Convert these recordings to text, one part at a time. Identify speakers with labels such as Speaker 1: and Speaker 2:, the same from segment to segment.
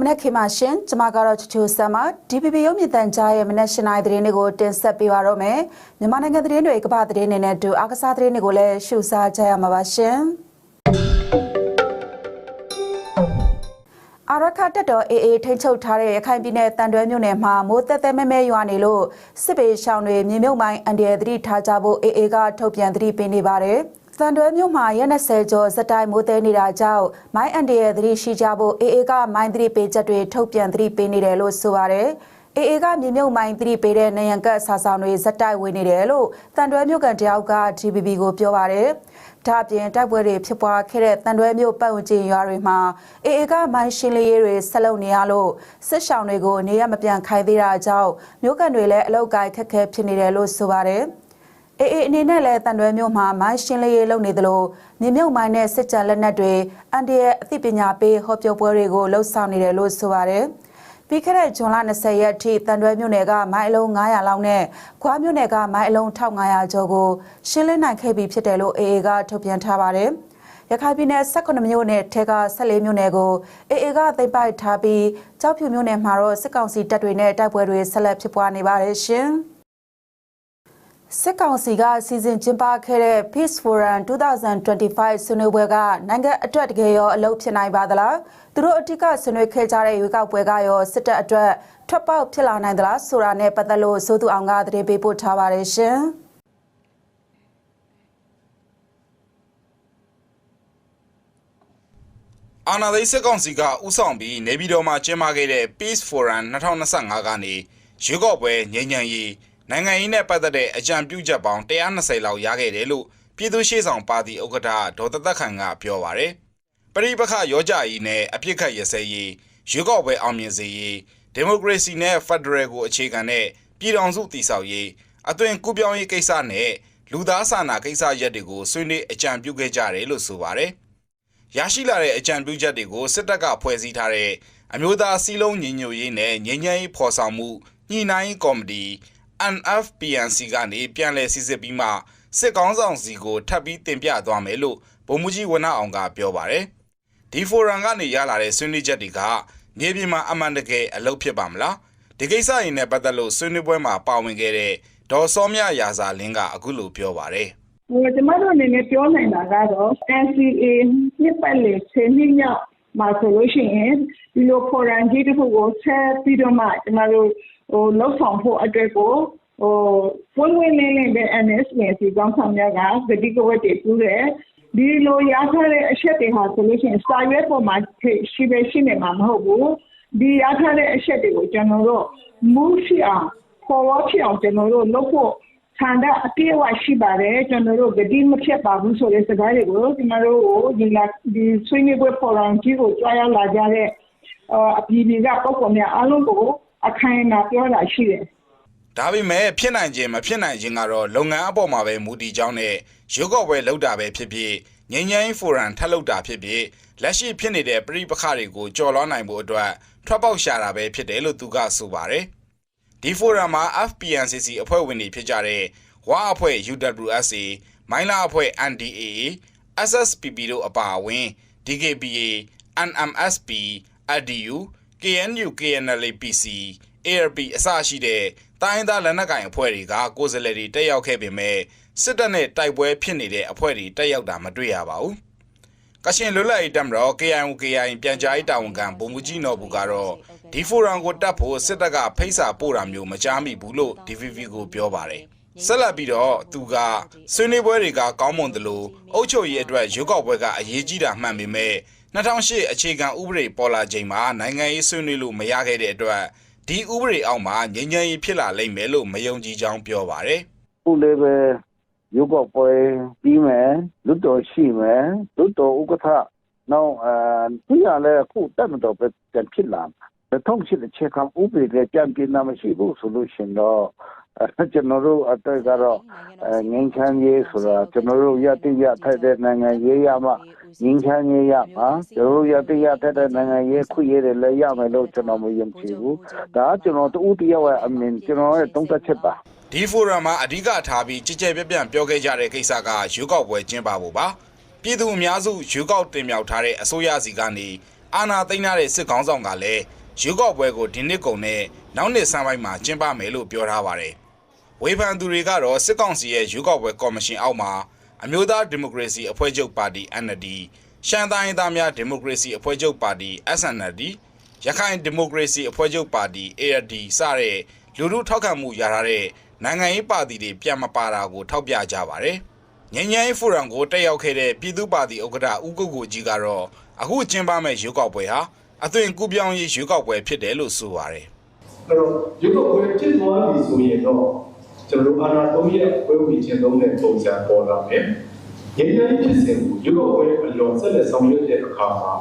Speaker 1: မနက်ခေတ်မှာရှင်ကျမကတော့ချူချူဆမ်မ DPP ရုပ်မြင့်တန်ကြားရဲ့မနက်ရှင်နိုင်သတင်းတွေကိုတင်ဆက်ပေးပါတော့မယ်မြန်မာနိုင်ငံသတင်းတွေကမ္ဘာသတင်းတွေနဲ့အတူအားကစားသတင်းတွေကိုလည်းရှုစားကြရမှာပါရှင်အာရခတက်တော်အေအေထိန်းချုပ်ထားတဲ့ရခိုင်ပြည်နယ်တန်တွဲမြို့နယ်မှာမိုးသက်သက်မဲမဲရွာနေလို့စစ်ပေရှောင်းတွေမြေမြုပ်မိုင်းအန်ဒီရယ်သတိထားကြဖို့အေအေကထုတ်ပြန်သတိပေးနေပါတယ်။ တန်တွဲမြို့မှာရက်20ကျော်ဇက်တိုင်းမိုးသည်နေတာကြောင့်မိုင်းအန်ဒီရယ်သတိရှိကြဖို့အေအေကမိုင်းသတိပေးချက်တွေထုတ်ပြန်သတိပေးနေတယ်လို့ဆိုပါတယ်။အေအေကမြေမြုပ်မိုင်းသတိပေးတဲ့နေရန်ကတ်ဆာဆောင်တွေဇက်တိုက်ဝင်နေတယ်လို့တန်တွဲမြို့ကန်တယောက်က GBB ကိုပြောပါရယ်။ဒါ့အပြင်တိုက်ပွဲတွေဖြစ်ပွားခဲ့တဲ့တန်တွဲမြို့ပတ်ဝန်းကျင်ရွာတွေမှာအေအေကမိုင်းရှင်းလင်းရေးတွေဆက်လုပ်နေရလို့စစ်ရှောင်းတွေကိုနေရမပြန်ခိုင်းသေးတာကြောင့်မြို့ကန်တွေလည်းအလောက်ကိုက်ခက်ခဲဖြစ်နေတယ်လို့ဆိုပါရယ်။ အေးအေးအနေနဲ့လည်းတန်တွဲမြို့မှာမိုင်းရှင်းလေးရေးလုပ်နေသလိုမြေမြုပ်မိုင်းနဲ့စစ်ကြလက်နက်တွေအန်ဒီရဲ့အသိပညာပေးဟောပြောပွဲတွေကိုလှုပ်ဆောင်နေတယ်လို့ဆိုပါတယ်။ပြီးခဲ့တဲ့ဇွန်လ20ရက်ထိတန်တွဲမြို့နယ်ကမိုင်းအလုံး900လောက်နဲ့ခွားမြို့နယ်ကမိုင်းအလုံး1500ကျော်ကိုရှင်းလင်းနိုင်ခဲ့ပြီဖြစ်တယ်လို့အေးအေးကထုတ်ပြန်ထားပါတယ်။ရခိုင်ပြည်နယ်18မြို့နယ်ထဲက14မြို့နယ်ကိုအေအေကသိမ်းပိုက်ထားပြီးကြောက်ဖြူမြို့နယ်မှာတော့စစ်ကောင်စီတပ်တွေနဲ့တိုက်ပွဲတွေဆက်လက်ဖြစ်ပွားနေပါတယ်ရှင်။ စစ်ကောင်စီကစီစဉ်ကျင်းပခဲ့တဲ့ Peace Forum 2025ဆွေးနွေးပွဲကနိုင်ငံအတွက်တကယ်ရောအလုပ်ဖြစ်နိုင်ပါသလားသူတို့အထက်ကဆွေးနွေးခဲ့ကြတဲ့ရွေးကောက်ပွဲကရောစစ်တပ်အတွက်ထွက်ပေါက်ဖြစ်လာနိုင်သလားဆိုတာနဲ့ပတ်သက်လို့စိုးသူအောင်ကသတင်းပေးပို့ထားပါတယ်ရှင်။
Speaker 2: အာနာသိန်းစစ်ကောင်စီကဥဆောင်ပြီးနေပြည်တော်မှာကျင်းပခဲ့တဲ့ Peace Forum 2025ကနေရွေးကောက်ပွဲငြိမ်းချမ်းရေး နိုင်ငံရေးနဲ့ပတ်သက်တဲ့အကြံပြုချက်ပေါင်း120လောက်ရခဲ့တယ်လို့ပြည်သူ့ရှေ့ဆောင်ပါတီဥက္ကဋ္ဌဒေါ်တသက်ခိုင်ကပြောပါရယ်ပရိပခရောကြရေးနဲ့အပြစ်ခတ်ရစဲရေးရွေးကောက်ပွဲအောင်မြင်စေရေးဒီမိုကရေစီနဲ့ဖက်ဒရယ်ကိုအခြေခံတဲ့ပြည်ထောင်စုတည်ဆောက်ရေးအသွင်ကူးပြောင်းရေးကိစ္စနဲ့လူသားစာနာကိစ္စရပ်တွေကိုဆွေးနွေးအကြံပြုခဲ့ကြတယ်လို့ဆိုပါရယ်ရရှိလာတဲ့အကြံပြုချက်တွေကိုစစ်တပ်ကဖွဲ့စည်းထားတဲ့အမျိုးသားစီးလုံးညီညွတ်ရေးနဲ့ငြိမ်းချမ်းရေးဖော်ဆောင်မှုညှိနှိုင်းရေးကော်မတီ NFPNC ကနေပြန်လည်စစ်စစ်ပြီးမှစစ်ကောင်းဆောင်စီကိုထပ်ပြီးတင်ပြသွားမယ်လို့ဗိုလ်မှူးကြီးဝနအောင်ကပြောပါတယ်။ဒီဖိုရမ်ကနေရလာတဲ့ဆွေးနွေးချက်တွေကမြေပြင်မှာအမှန်တကယ်အလုပ်ဖြစ်ပါမလား။ဒီကိစ္စရင်းနဲ့ပတ်သက်လို့ဆွေးနွေးပွဲမှာပါဝင်ခဲ့တဲ့ဒေါ်စောမြရာဇာလင်းကအခုလိုပြောပါတယ်။
Speaker 3: ဟိုကျမတို့အနေနဲ့ပြောနိုင်တာကတော့ NCA နှစ်ပတ်လည်10နှစ်မြောက်မှာဆိုလို့ရှိရင်ဒီလို forum ကြီးတစ်ခုကိုဆက်ပြီးတော့မှကျမတို့ ဟိုလောက်ဆောင်ဖို့အတွက်ကိုဟိုပွင့်ပွင့်လင်းလင်းပဲ NSPC ကောင်းဆောင်များကဂတိကဝတ်တွေပြုတယ်ဒီလိုရထားတဲ့အချက်တွေဟာဆိုလို့ရှိရင်စာရွက်ပေါ်မှာရှိပဲရှိနေမှာမဟုတ်ဘူးဒီရထားတဲ့အချက်တွေကိုကျွန်တော်တို့မူရှိအောင် forward ဖြစ်အောင်ကျွန်တော်တို့လုပ်ဖို့ဆန္ဒအပြည့်အဝရှိပါတယ်ကျွန်တော်တို့ဂတိမဖြစ်ပါဘူးဆိုတဲ့စကားတွေကိုကျွန်တော်တို့ကိုဒီလာဒီဆွေးနွေးပွဲ forum ကြီးကိုကြွားရောက်လာကြတဲ့အပြည်ပြည်ကပုံပေါ်များအားလုံးကို အခိုင်အမာပြောတာရှိတယ်
Speaker 2: ဒါပေမဲ့ဖြစ်နိုင်ခြင်းမဖြစ်နိုင်ခြင်းကတော့လုပ်ငန်းအပေါ်မှာပဲမူတည်ကြောင်းနဲ့ရုပ်ော့ပွဲလောက်တာပဲဖြစ်ဖြစ်ငញ្ញိုင်းဖိုရမ်ထပ်လောက်တာဖြစ်ဖြစ်လက်ရှိဖြစ်နေတဲ့ပြိပခတွေကိုကြော်လွှားနိုင်ဖို့အတွက်ထွက်ပေါက်ရှာတာပဲဖြစ်တယ်လို့သူကဆိုပါတယ်ဒီဖိုရမ်မှာ FPNCC အဖွဲ့ဝင်တွေဖြစ်ကြတဲ့ဝါအဖွဲ့ UWSA မိုင်းလာအဖွဲ့ NDAA SSPP တို့အပါအဝင် DKBA NMSP ADU KNU KNLAPC ARP အစရှိတဲ့တိုင်းသားလက်နက်ကိုင်အဖွဲ့တွေကကိုယ်စားလှယ်တွေတက်ရောက်ခဲ့ပေမဲ့စစ်တပ်နဲ့တိုက်ပွဲဖြစ်နေတဲ့အဖွဲ့တွေတက်ရောက်တာမတွေ့ရပါဘူး။ကရှင်လွတ်လပ်ရေးတပ်မတော် KIO KIA ပြန်ကြားရေးတာဝန်ခံဗိုလ်မှူးကြီးနော်ဘူးကတော့ဒီဖိုရမ်ကိုတက်ဖို့စစ်တပ်ကဖိတ်စာပို့တာမျိုးမကြားမိဘူးလို့ DVV ကိုပြောပါတယ်။ဆက်လက်ပြီးတော့သူကဆွေးနွေးပွဲတွေကကောင်းမွန်တယ်လို့အုပ်ချုပ်ရေးအတွက်ရွေးကောက်ပွဲကအရေးကြီးတာမှန်ပေမဲ့ 2008အခြေခံဥပဒေပေါ်လာချိန်မှာနိုင်ငံရေးဆွေးနွေးလို့မရခဲ့တဲ့အတွက်ဒီဥပဒေအောက်မှာငြိမ်းချမ်းရေးဖြစ်လာလိမ့်မယ်လို့မယုံကြည်ကြောင်းပြောပါတယ်
Speaker 4: ခုလည်းပဲရုပ်ောက်ပွဲပြီးမယ်လွတ်တော်ရှိမယ်လွတ်တော်ဥက္ကဋ္ဌနောက်အဲသူရလည်းအခုတက်မတော်ပဲပြန်ဖြစ်လာတယ်ထုံးရှိတဲ့ချက်ခံဥပဒေလည်းပြန်ပြင်တာမရှိဘူးဆိုလို့ရှင်တော့အဲ ကျွန်တော်တို့အတွက်ကတော့အဲငင်းချမ်းရေးဆိုတာကျွန်တော်တို့ရတိရထိုက်တဲ့နိုင်ငံရေးရမှငင်းချမ်းရေးရမှာကျွန်တော်တို့ရတိရထိုက်တဲ့နိုင်ငံရေးခွင့်ရတဲ့လည်းရမယ်လို့ကျွန်တော်မယုံကြည်ဘူးဒါကကျွန်တော်တူတယောက်ရဲ့အမြင်ကျွန်တော်ရဲ့တုံးသက်ချက်ပါ
Speaker 2: ဒီဖိုရမ်မှာအဓိကထားပြီးကြည်ကြဲပြန့်ပြန့်ပြောခဲ့ကြတဲ့ကိစ္စကရွေးကောက်ပွဲကျင်းပဖို့ပါပြည်သူအများစုရွေးကောက်တင်မြှောက်ထားတဲ့အစိုးရစီကနေအာဏာသိမ်းထားတဲ့စစ်ကောင်းဆောင်ကလည်းရွေးကောက်ပွဲကိုဒီနှစ်ကုန်နဲ့နောက်နှစ်ဆန်းပိုင်းမှာကျင်းပမယ်လို့ပြောထားပါတယ်။ ဝေဖန်သူတွေကတော့စစ်ကောင်စီရဲ့ရွေးကောက်ပွဲကော်မရှင်အောက်မှာအမျိုးသားဒီမိုကရေစီအဖွဲ့ချုပ်ပါတီ NLD ရှမ်းတိုင်းသားများဒီမိုကရေစီအဖွဲ့ချုပ်ပါတီ SNLD ရခိုင်ဒီမိုကရေစီအဖွဲ့ချုပ်ပါတီ ARD စတဲ့လူထုထောက်ခံမှုရထားတဲ့နိုင်ငံရေးပါတီတွေပြန်မပါတာကိုထောက်ပြကြပါတယ်။ငញ្ញိုင်းဖိုရမ်ကိုတက်ရောက်ခဲ့တဲ့ပြည်သူ့ပါတီဥက္ကဋ္ဌဦးကုတ်ကိုကြီးကတော့အခုကျင်းပမဲ့ရွေးကောက်ပွဲဟာအသွင်ကူးပြောင်းရေးရွေးကောက်ပွဲဖြစ်တယ်လို့ဆိုပါတယ်
Speaker 5: အဲ့တော့ရုပ်ကပွဲဖြစ်သွားပြီဆိုရင်တော့ ကျွန်တော်တို့အာဏာသုံးရဲ့ပွဲဝင်ခြင်းသုံးတဲ့ပုံစံပေါ်လာမယ်။ရင်းနှီးဖြစ်စဉ်ကိုရုပ်ကပွဲအလွန်ဆက်လက်ဆောင်ရွက်တဲ့အခါမှာ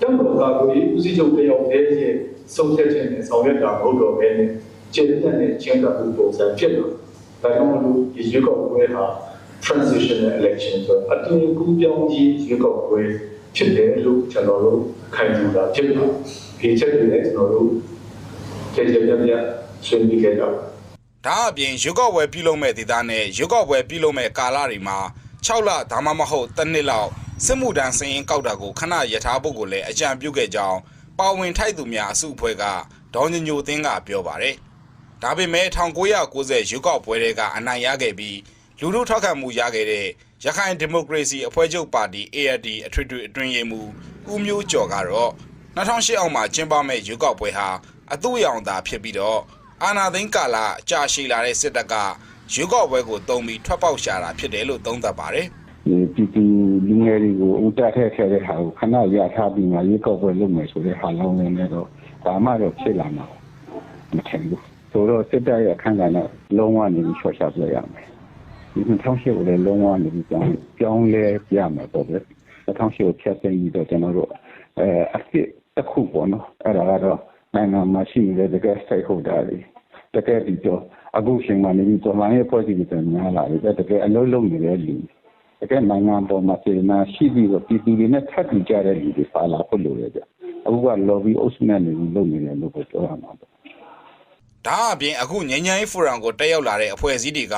Speaker 5: တောင်ပေါ်ကာကိုဦးစီးချုပ်တယောက်တည်းရဲ့ဆုံးဖြတ်ချက်နဲ့ဆောင်ရွက်တာမဟုတ်တော့ဘဲနဲ့ကျေနပ်တဲ့ချင်းကမှုပုံစံဖြစ်လာ။ဒါကြောင့်မလို့ဒီရုပ်ကပွဲဟာ transitional election ဆိုအတူကူးပြောင်းရေးရုပ်ကပွဲဖြစ်တယ်လို့ကျွန်တော်တို့ခံယူတာဖြစ်ပါတယ်။ဒီချက်တွေလည်းကျွန်တော်တို့ကျေကျေပြပြဆွေးနွေးခဲ့ကြပါ။
Speaker 2: ဒါအပြင်ရွေးကောက်ပွဲပြုလုပ်မဲ့ဒေသနဲ့ရွေးကောက်ပွဲပြုလုပ်မဲ့ကာလတွေမှာ6လဒါမှမဟုတ်တစ်နှစ်လောက်စစ်မှုထမ်းစင်ရင်ကောက်တာကိုခဏရထားဖို့ကိုလည်းအကြံပြုခဲ့ကြောင်းပါဝင်ထိုက်သူများအစုအဖွဲ့ကဒေါ်ညညိုသင်းကပြောပါတယ်။ဒါပေမဲ့1990ရွေးကောက်ပွဲတွေကအနိုင်ရခဲ့ပြီးလူထုထောက်ခံမှုရခဲ့တဲ့ရခိုင်ဒီမိုကရေစီအဖွဲ့ချုပ်ပါတီ ARD အထွေထွေအတွင်းရေးမှူးဦးမျိုးကျော်ကတော့2008အောက်မှာကျင်းပမဲ့ရွေးကောက်ပွဲဟာအသူ့ရောင်သာဖြစ်ပြီးတော့ အာနာသိန်းကာလကြာရှည်လာတဲ့စစ်တပ်ကရွေးကောက်ပွဲကိုတုံးပြီးထွက်ပေါက်ရှာတာဖြစ်တယ်လို့သုံးသပ်ပါတယ်
Speaker 6: ဒီပြည်သူလူငယ်တွေကိုဦးတက်ထက်ခဲ့တဲ့ဟာကိုခဏရထားပြီးမှရေကောက်ပွဲလုပ်မယ်ဆိုတဲ့ဟာလုံးလုံးနဲ့တော့ဒါမှတော့ဖြစ်လာမှာမထင်ဘူးဆိုတော့စစ်တပ်ရဲ့အခန်းကဏ္ဍလုံးဝနေပြီးချော်ချပြရမယ်ဒီ2008ကိုလည်းလုံးဝနေပြီးပြောင်းပြောင်းလဲပြရမယ်ပေါ့ဗျ2008ကိုဖြတ်သိမ်းပြီးတော့ကျွန်တော်တို့အဲအစ်တစ်ခုပေါ့နော်အဲ့ဒါကတော့ နိုင်ငံမှာရှိနေတဲ့တကယ်စိတ်ဟုတ်တာတွေတကယ်ဒီတော့အခုချိန်မှာနေပြီးတော်လိုင်းရဲ့ policy တွေများလာတယ်တကယ်အလုံးလုံးနေတဲ့လူတကယ်နိုင်ငံပေါ်မှာပြည်နာရှိပြီးတော့ပြည်သူတွေနဲ့ထပ်တူကြတဲ့လူတွေပါလာဖို့လိုရကြအခုက lobby အုပ်စုနဲ့နေပြီးလုပ်နေတယ်လို့ပြောရမှာပေါ့။
Speaker 2: ဒါအပြင်အခုငញ្ញိုင်းဖိုရမ်ကိုတက်ရောက်လာတဲ့အဖွဲ့အစည်းတွေက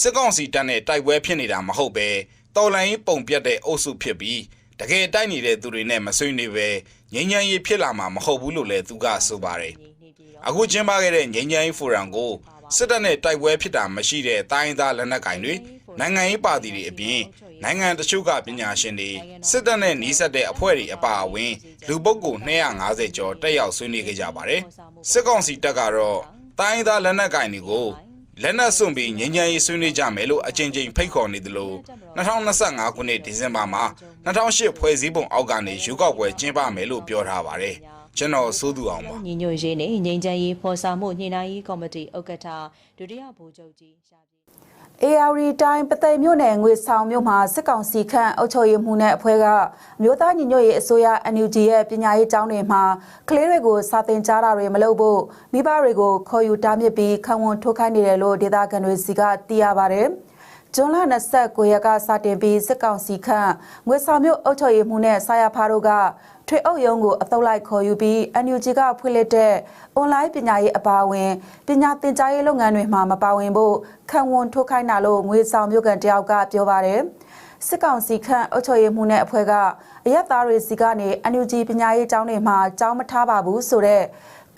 Speaker 2: စစ်ကောင်စီတပ်နဲ့တိုက်ပွဲဖြစ်နေတာမဟုတ်ပဲတော်လိုင်းပုံပြတ်တဲ့အုပ်စုဖြစ်ပြီးတကယ်တိုက်နေတဲ့သူတွေနဲ့မဆွေးနွေးပဲ ငြိမ်းချမ်းရေးဖြစ်လာမှာမဟုတ်ဘူးလို့လည်းသူကဆိုပါတယ်။အခုကျင်းပခဲ့တဲ့ငြိမ်းချမ်းရေးဖိုရမ်ကိုစစ်တပ်နဲ့တိုက်ပွဲဖြစ်တာမရှိတဲ့တိုင်းသားလက်နက်ကိုင်တွေနိုင်ငံရေးပါတီတွေအပြင်နိုင်ငံတချို့ကပညာရှင်တွေစစ်တပ်နဲ့နှီးစပ်တဲ့အဖွဲ့တွေအပါအဝင် လူပုဂ္ဂိုလ်250ကျော်တက်ရောက်ဆွေးနွေးခဲ့ကြပါတယ်။စစ်ကောင်စီတပ်ကတော့တိုင်းသားလက်နက်ကိုင်တွေကိုလက်နက်စွန့်ပြီးငြိမ်းချမ်းရေးဆွေးနွေးကြမယ်လို့အကြင်ကြင်ဖိတ်ခေါ်နေသလို2025ခုနှစ်ဒီဇင်ဘာမှာ 2008ဖွဲ့စည်းပုံအောက်ကနေရွေးကောက်ပွဲကျင်းပမယ်လို့ပြောထားပါတယ်။ကျွန်တော်စိုးသူအောင်ပါ
Speaker 7: ညီညွတ်ရေးနဲ့ငြိမ်းချမ်းရေးဖော်ဆောင်မှုညှိနှိုင်းရေးကော်မတီဥက္ကဋ္ဌဒုတိယဗိုလ်ချုပ်ကြီးရှာပြေ
Speaker 1: AR တိုင်းပသိမ်မြို့နယ်ငွေဆောင်မြို့မှာစစ်ကောင်စီခန့်အုပ်ချုပ်ရေးမှုနဲ့အဖွဲ့ကအမျိုးသားညီညွတ်ရေးအစိုးရ NUG ရဲ့ပညာရေးကျောင်းတွေမှာကလေးတွေကိုစာသင်ကြားတာတွေမလုပ်ဖို့မိဘတွေကိုခေါ်ယူတားမြစ်ပြီးခံဝန်ထုတ်ခိုင်းနေတယ်လို့ဒေသခံတွေစီကသိရပါတယ်။ ဂျွန်လ29ရက်ကစတင်ပြီးစစ်ကောင်စီခန့်ငွေဆောင်မြို့အုပ်ချုပ်ရေးမှုနဲ့ဆာယာဖာတို့ကထွေအုပ်ရုံးကိုအသုတ်လိုက်ခေါ်ယူပြီး NUG ကဖွင့်လှစ်တဲ့အွန်လိုင်းပညာရေးအပါအဝင်ပညာသင်ကြားရေးလုပ်ငန်းတွေမှာမပါဝင်ဖို့ခံဝန်ထုတ်ခိုင်းတာလို့ငွေဆောင်မြို့ကန်တယောက်ကပြောပါတယ်။စစ်ကောင်စီခန့်အုပ်ချုပ်ရေးမှုနဲ့အဖွဲ့ကအရက်သားတွေစီကနေ NUG ပညာရေးကျောင်းတွေမှာကျောင်းမထားပါဘူးဆိုတော့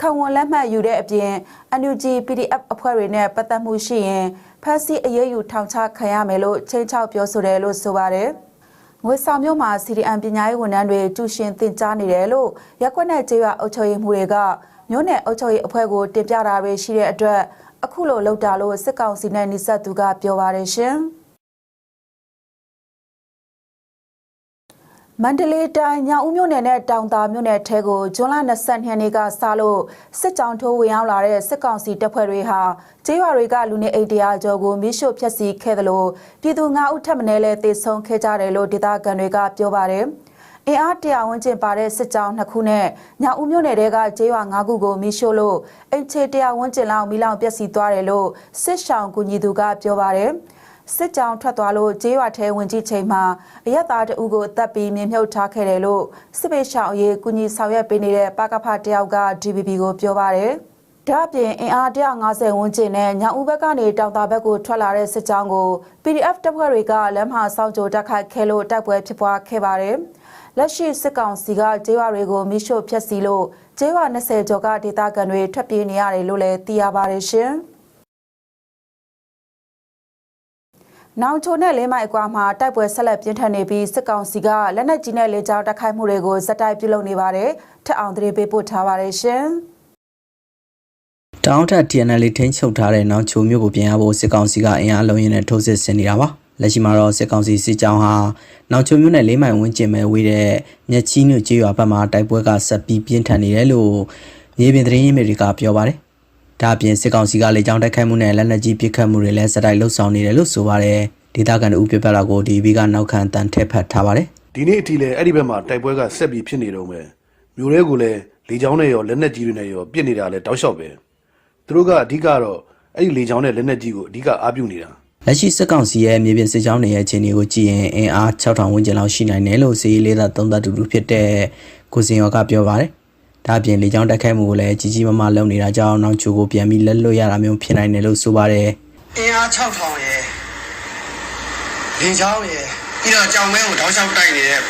Speaker 1: ခံဝန်လက်မှတ်ယူတဲ့အပြင် NUG PDF အဖွဲ့တွေနဲ့ပတ်သက်မှုရှိရင်ဖက်စီအရေးယူထောင်ချခံရမယ်လို့ချင်းချောက်ပြောဆိုတယ်လို့ဆိုပါတယ်။ငွေဆောင်မျိုးမှာ CDM ပညာရေးဝန်ထမ်းတွေကျူရှင်တင်ကြားနေတယ်လို့ရက်ကွက်နဲ့ကျေးရွာအုပ်ချုပ်ရေးမှုတွေကမြို့နယ်အုပ်ချုပ်ရေးအဖွဲ့ကိုတင်ပြတာတွေရှိတဲ့အတွက်အခုလိုလောက်တာလို့စစ်ကောင်စီနဲ့နှိစက်သူကပြောပါတယ်ရှင်။ မန္တလေးတိုင်းညောင်ဦးမြို့နယ်နဲ့တောင်တာမြို့နယ်ထဲကိုဇွန်လ22ရက်နေ့ကစလို့စစ်ကြောင်ထိုးဝင်ရောက်လာတဲ့စစ်ကောင်စီတပ်ဖွဲ့တွေဟာကျေးရွာတွေကလူနေအိမ်တရားကျော်ကိုမိရှို့ဖျက်ဆီးခဲ့တယ်လို့ပြည်သူ9ဦးထပ်မံလဲတေဆုံးခဲ့ကြတယ်လို့ဒေသခံတွေကပြောပါတယ်။အင်အားတရာဝန်းကျင်ပါတဲ့စစ်ကြောင်နှစ်ခုနဲ့ညောင်ဦးမြို့နယ်တဲကကျေးရွာ9ခုကိုမိရှို့လို့အိမ်ခြေတရာဝန်းကျင်လောက်မိလောင်ပျက်စီးသွားတယ်လို့စစ်ဆောင်ကူညီသူကပြောပါတယ်။ စစ်ကြောင်ထွက်သွားလို့ကျေးရွာထဲဝင်ကြည့်ချိန်မှာအရက်သားတအုပ်ကိုတပ်ပြီးမြင်မြုပ်ထားခဲ့တယ်လို့စစ်ပေးရှောင်အရေးကူညီဆောင်ရွက်ပေးနေတဲ့ပကဖတယောက်က DBB ကိုပြောပါတယ်။ဒါ့အပြင်အင်အား150ဝန်းကျင်နဲ့ညောင်ဦးဘက်ကနေတောင်တာဘက်ကိုထွက်လာတဲ့စစ်ကြောင်းကို PDF တပ်ဖွဲ့တွေကလမ်းမဆောင်ကြိုတက်ခိုက်ခဲလို့တိုက်ပွဲဖြစ်ပွားခဲ့ပါတယ်။လက်ရှိစစ်ကောင်စီကကျေးရွာတွေကိုမိရှို့ဖျက်ဆီးလို့ကျေးရွာ20ကျော်ကဒေသခံတွေထွက်ပြေးနေရတယ်လို့လည်းသိရပါတယ်ရှင်။ နောင်ချိုနဲ့လင်းမိုင်အကွာမှာတိုက်ပွဲဆက်လက်ပြင်းထန်နေပြီးစစ်ကောင်စီကလက်နက်ကြီးနဲ့လေကြောင်းတိုက်ခိုက်မှုတွေကိုဇက်တိုက်ပြုလုပ်နေပါတယ်။ထက်အောင်သတင်းပေးပို့ထားပါတယ်ရှင်။
Speaker 8: တောင်းထ TNL ထိန်းချုပ်ထားတဲ့နောက်ချိုမျိုးကိုပြင်ရဖို့စစ်ကောင်စီကအင်အားလုံးရင်းနဲ့ထိုးစစ်ဆင်နေတာပါလက်ရှိမှာတော့စစ်ကောင်စီစစ်ကြောင်းဟာနောက်ချိုမျိုးနဲ့လေးမိုင်ဝန်းကျင်ပဲဝေးတဲ့မြက်ချီးမြို့ကျေးရွာဘက်မှာတိုက်ပွဲကဆက်ပြီးပြင်းထန်နေတယ်လို့မြေပြင်သတင်းရင်းမြစ်တွေကပြောပါတယ် ဒါအပြင်စစ်ကောင်စီကလေကြောင်းတိုက်ခိုက်မှုနဲ့လက်နက်ကြီးပစ်ခတ်မှုတွေလည်းစတိုက်လှုပ်ဆောင်နေတယ်လို့ဆိုပါတယ်ဒေသခံတို့ဥပြပလာကိုဒီဘီကနောက်ခံတန်ထက်ဖတ်ထားပါတယ်
Speaker 9: ဒီနေ့အထိလည်းအဲ့ဒီဘက်မှာတိုက်ပွဲကဆက်ပြီးဖြစ်နေတော့မယ်မြို့တွေကလည်းလေချောင်းနဲ့ရောလက်နက်ကြီးတွေနဲ့ရောပြစ်နေတာလည်းတောက်လျှောက်ပဲသူတို့ကအဓိကတော့အဲ့ဒီလေချောင်းနဲ့လက်နက်ကြီးကိုအဓိကအားပြုနေတာ
Speaker 8: လက်ရှိစစ်ကောင်စီရဲ့မြေပြင်စစ်ကြောင်းတွေရဲ့အခြေအနေကိုကြည့်ရင်အင်အား6000ဝန်းကျင်လောက်ရှိနိုင်တယ်လို့စီးလေးသာသုံးသပ်တူတူဖြစ်တဲ့ကိုစင်ရောကပြောပါတယ်။ ဒါအပြင်လေကြောင်းတက်ခိုက်မှုကိုလည်းကြီးကြီးမားမားလုပ်နေတာကြောင့်နောက်ချိုကိုပြန်ပြီးလက်လွတ်ရတာမျိုးဖြစ်နိုင်တယ်လို့ဆိုပါတယ်
Speaker 10: အင်အား6000ရယ်လေချောင်းရယ်ပြီးတော့ကြောင်မဲကိုတောက်လျှောက်တိုက်နေတဲ့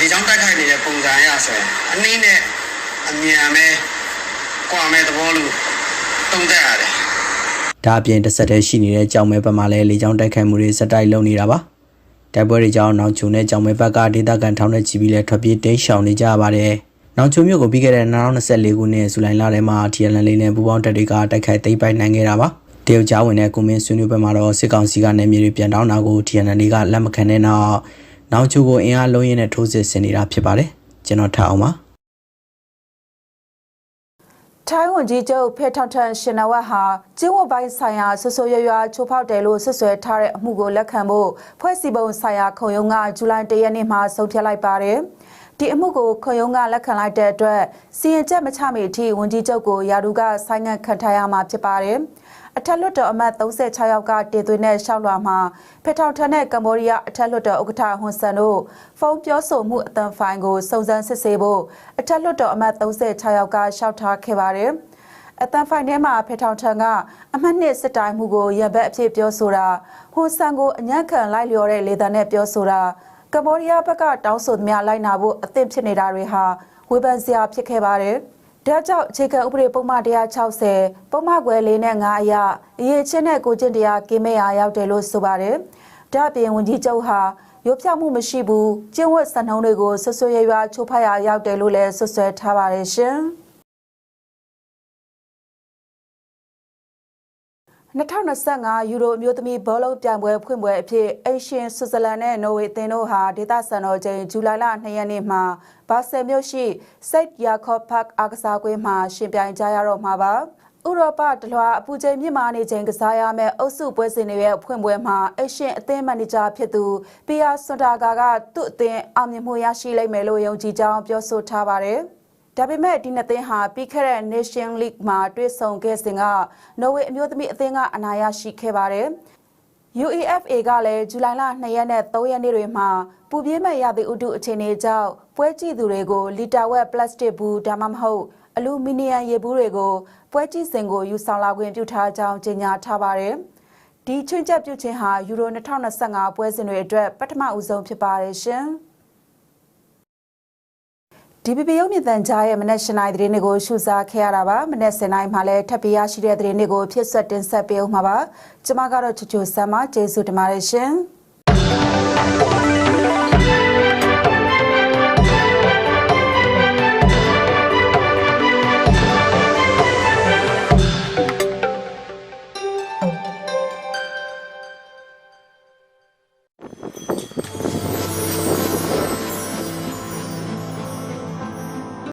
Speaker 10: လေချောင်းတိုက်ခိုက်နေတဲ့ပုံစံအရဆိုရင်အနည်းနဲ့အမြန်မဲကွာမဲသဘောလို့တုံးတက်ရတယ်။
Speaker 8: ဒါအပြင်တစ်ဆက်တည်းရှိနေတဲ့ကြောင်မဲဘက်မှာလည်းလေကြောင်းတက်ခိုက်မှုတွေစက်တိုက်လုပ်နေတာပါ။တိုက်ပွဲတွေကြောင့်နောက်ချိုနဲ့ကြောင်မဲဘက်ကဒေသခံထောင်နဲ့ချီပြီးလဲထွက်ပြေးတိမ်းရှောင်နေကြရပါတယ်။ နောက်ချိုမျိုးကိုပြီးခဲ့တဲ့2024ခုနှစ်ဇူလိုင်လထဲမှာ TNL လေးနဲ့ပူးပေါင်းတပ်တွေကတိုက်ခိုက်သိမ်းပိုက်နိုင်ခဲ့တာပါ။တရုတ်ကြားဝင်တဲ့ကွန်မင်းဆွေးနွေးပွဲမှာတော့စစ်ကောင်စီကနေမြေတွေပြန်တောင်းတာကို TNL ကလက်မခံတဲ့နောက်နောက်ချိုကိုအင်အားလုံးရင်းနဲ့ထိုးစစ်ဆင်နေတာဖြစ်ပါတယ်။ကျွန်တော်ထားအောင်ပါ။
Speaker 1: ထိုင်းဝန်ကြီးချုပ်ဖေထောင်ထန်ရှင်နဝတ်ဟာကျင်းဝတ်ပိုင်းဆိုင်ရာဆွဆွရွရွချိုးဖောက်တယ်လို့ဆွဆွဲထားတဲ့အမှုကိုလက်ခံဖို့ဖွဲ့စည်းပုံဆိုင်ရာခုံရုံးကဇူလိုင်၁ရက်နေ့မှာဆုံးဖြတ်လိုက်ပါတယ်။ ဒီအမှုကိုခုံရုံးကလက်ခံလိုက်တဲ့အတွက်စီရင်ချက်မချမီအထိဝန်ကြီးချုပ်ကိုယာဒူကဆိုင်းငံ့ခံထားရမှာဖြစ်ပါတယ်။အထက်လွှတ်တော်အမတ်36ယောက်ကတည်သွင်းတဲ့ရှောက်လွှာမှာဖေထောင်ထန်တဲ့ကမ္ဘောဒီးယားအထက်လွှတ်တော်ဥက္ကဋ္ဌဟွန်ဆန်တို့ဖုန်းပြောဆိုမှုအတန်ဖိုင်ကိုစုံစမ်းစစ်ဆေးဖို့အထက်လွှတ်တော်အမတ်36ယောက်ကရှောက်ထားခဲ့ပါတယ်။အတန်ဖိုင်ထဲမှာဖေထောင်ထန်ကအမှတ်နှစ်စစ်တိုင်းမှုကိုရံဘက်အဖြစ်ပြောဆိုတာဟွန်ဆန်ကိုအညံ့ခံလိုက်လျော်တဲ့လေသံနဲ့ပြောဆိုတာ ကမ္ဘောဒီးယားဘက်ကတောင်းဆိုသမျှလိုက်နာဖို့အသင့်ဖြစ်နေတာတွေဟာဝေဖန်စရာဖြစ်ခဲ့ပါတယ်။ဒါကြောင့်အခြေခံဥပဒေပုံမှန်160ပုံမှန်ခွဲ၄နဲ့9အရအရေးချင်းတဲ့ကိုကျင့်တရားကင်းမဲ့ရာရောက်တယ်လို့ဆိုပါတယ်။ဒါ့အပြင်ဝန်ကြီးချုပ်ဟာရုပ်ဖြောက်မှုမရှိဘူးကျင့်ဝတ်စံနှုန်းတွေကိုဆွဆွရွရွချိုးဖက်ရာရောက်တယ်လို့လည်းဆွဆွဲထားပါတယ်ရှင်။ 2025ယူရိုအမျိုးသမီးဘောလုံးပြိုင်ပွဲဖွင့်ပွဲအဖြစ်အရှင်ဆွစ်ဇာလန်နဲ့နော်ဝေအသင်းတို့ဟာဒေသစံတော်ချိန်ဇူလိုင်လ2ရက်နေ့မှာဘာဆယ်မြို့ရှိစိတ်ယာကော့ဖတ်အားကစားကွင်းမှာရှင်ပြိုင်ကြရတော့မှာပါဥရောပတလွှာအပူချိန်မြင့်မားနေချိန်ကစားရမယ့်အုပ်စုပွဲစဉ်တွေရဲ့ဖွင့်ပွဲမှာအရှင်အသင်းမန်နေဂျာဖြစ်သူပီယာဆွန်တာဂါကသူ့အသင်းအောင်မြင်မှုရရှိလိမ့်မယ်လို့ယုံကြည်ကြောင်းပြောဆိုထားပါတယ်။ ဒါပေမဲ့ဒီနှစ်သင်းဟာပြီးခဲ့တဲ့ Nation League မှာတွေ့ဆုံခဲ့စဉ်ကနော်ဝေအမျိုးသမီးအသင်းကအနာရရှိခဲ့ပါတယ်။ UEFA ကလည်းဇူလိုင်လ2ရက်နဲ့3ရက်နေ့တွေမှာပူပြင်းမဲ့ရသည့်ဥတုအခြေအနေကြောင့်ပွဲကြည့်သူတွေကိုလီတာဝက်ပလတ်စတစ်ဘူးဒါမှမဟုတ်အလူမီနီယံရေဘူးတွေကိုပွဲကြည့်စဉ်ကိုယူဆောင်လာခွင့်ပြုထားကြောင်းကြေညာထားပါတယ်။ဒီချွင်းချက်ပြုခြင်းဟာယူရို2025ပွဲစဉ်တွေအတွက်ပထမဦးဆုံးဖြစ်ပါတယ်ရှင်။ DPP ရုပ်မြင့်တန်ကြားရဲ့မနက်၈နိုင်သတင်းတွေကိုရှုစားခဲ့ရတာပါမနက်၈နိုင်မှာလည်းထပ်ပြရရှိတဲ့သတင်းတွေကိုဖြစ်ဆွတ်တင်ဆက်ပေးအောင်ပါကျွန်မကတော့ချူချူဆမ်းမကျေးဇူးတင်ပါတယ်ရှင်